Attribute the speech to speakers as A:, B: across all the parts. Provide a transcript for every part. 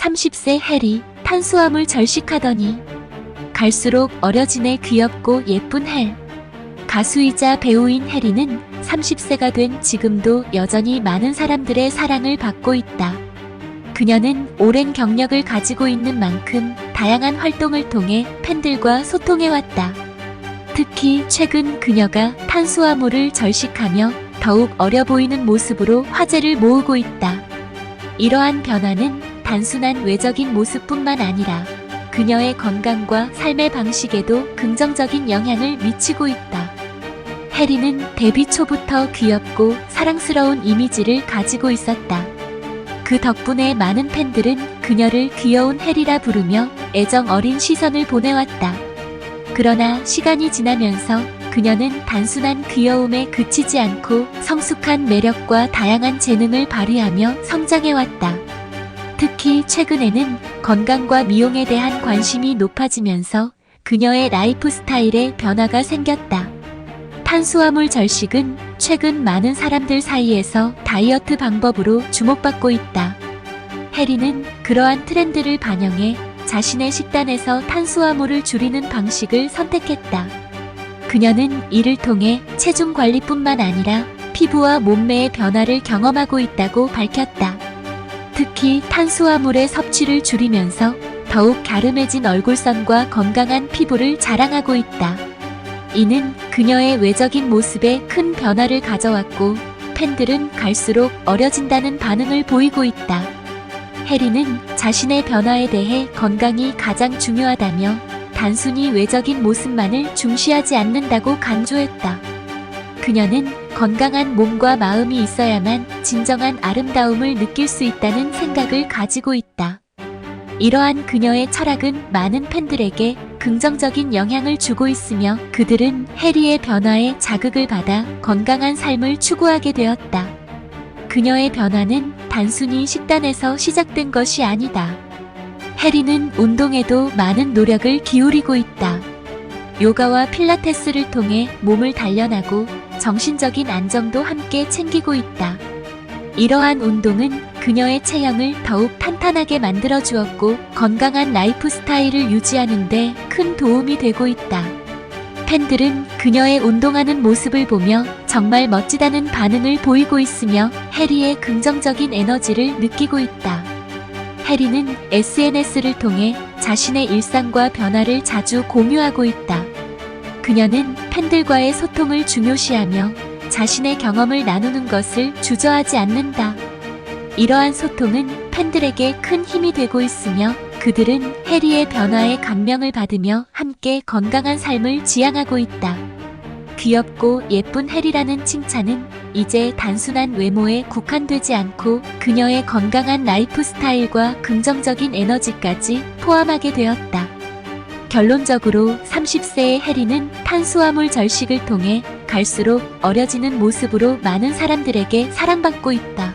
A: 30세 해리 탄수화물 절식하더니 갈수록 어려지네 귀엽고 예쁜 헬. 가수이자 배우인 해리는 30세가 된 지금도 여전히 많은 사람들의 사랑을 받고 있다. 그녀는 오랜 경력을 가지고 있는 만큼 다양한 활동을 통해 팬들과 소통해왔다. 특히 최근 그녀가 탄수화물을 절식하며 더욱 어려 보이는 모습으로 화제를 모으고 있다. 이러한 변화는 단순한 외적인 모습뿐만 아니라 그녀의 건강과 삶의 방식에도 긍정적인 영향을 미치고 있다. 해리는 데뷔 초부터 귀엽고 사랑스러운 이미지를 가지고 있었다. 그 덕분에 많은 팬들은 그녀를 귀여운 해리라 부르며 애정 어린 시선을 보내왔다. 그러나 시간이 지나면서 그녀는 단순한 귀여움에 그치지 않고 성숙한 매력과 다양한 재능을 발휘하며 성장해왔다. 특히 최근에는 건강과 미용에 대한 관심이 높아지면서 그녀의 라이프 스타일에 변화가 생겼다. 탄수화물 절식은 최근 많은 사람들 사이에서 다이어트 방법으로 주목받고 있다. 해리는 그러한 트렌드를 반영해 자신의 식단에서 탄수화물을 줄이는 방식을 선택했다. 그녀는 이를 통해 체중 관리뿐만 아니라 피부와 몸매의 변화를 경험하고 있다고 밝혔다. 특히 탄수화물의 섭취를 줄이면서 더욱 갸름해진 얼굴선과 건강한 피부를 자랑하고 있다. 이는 그녀의 외적인 모습에 큰 변화를 가져왔고 팬들은 갈수록 어려진다는 반응을 보이고 있다. 해리는 자신의 변화에 대해 건강이 가장 중요하다며 단순히 외적인 모습만을 중시하지 않는다고 강조했다. 그녀는 건강한 몸과 마음이 있어야만 진정한 아름다움을 느낄 수 있다는 생각을 가지고 있다. 이러한 그녀의 철학은 많은 팬들에게 긍정적인 영향을 주고 있으며 그들은 해리의 변화에 자극을 받아 건강한 삶을 추구하게 되었다. 그녀의 변화는 단순히 식단에서 시작된 것이 아니다. 해리는 운동에도 많은 노력을 기울이고 있다. 요가와 필라테스를 통해 몸을 단련하고 정신적인 안정도 함께 챙기고 있다. 이러한 운동은 그녀의 체형을 더욱 탄탄하게 만들어 주었고 건강한 라이프 스타일을 유지하는데 큰 도움이 되고 있다. 팬들은 그녀의 운동하는 모습을 보며 정말 멋지다는 반응을 보이고 있으며 해리의 긍정적인 에너지를 느끼고 있다. 해리는 SNS를 통해 자신의 일상과 변화를 자주 공유하고 있다. 그녀는 팬들과의 소통을 중요시하며 자신의 경험을 나누는 것을 주저하지 않는다. 이러한 소통은 팬들에게 큰 힘이 되고 있으며 그들은 해리의 변화에 감명을 받으며 함께 건강한 삶을 지향하고 있다. 귀엽고 예쁜 해리라는 칭찬은 이제 단순한 외모에 국한되지 않고 그녀의 건강한 라이프 스타일과 긍정적인 에너지까지 포함하게 되었다. 결론적으로 30세의 해리는 탄수화물 절식을 통해 갈수록 어려지는 모습으로 많은 사람들에게 사랑받고 있다.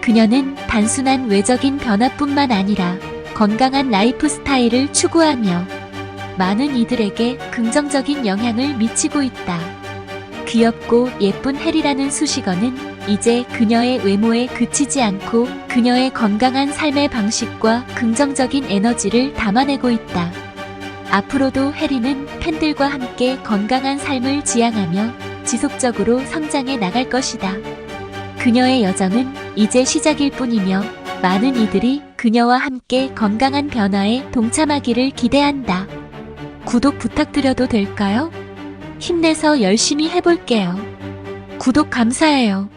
A: 그녀는 단순한 외적인 변화뿐만 아니라 건강한 라이프 스타일을 추구하며 많은 이들에게 긍정적인 영향을 미치고 있다. 귀엽고 예쁜 해리라는 수식어는 이제 그녀의 외모에 그치지 않고 그녀의 건강한 삶의 방식과 긍정적인 에너지를 담아내고 있다. 앞으로도 해리는 팬들과 함께 건강한 삶을 지향하며 지속적으로 성장해 나갈 것이다. 그녀의 여정은 이제 시작일 뿐이며 많은 이들이 그녀와 함께 건강한 변화에 동참하기를 기대한다. 구독 부탁드려도 될까요? 힘내서 열심히 해볼게요. 구독 감사해요.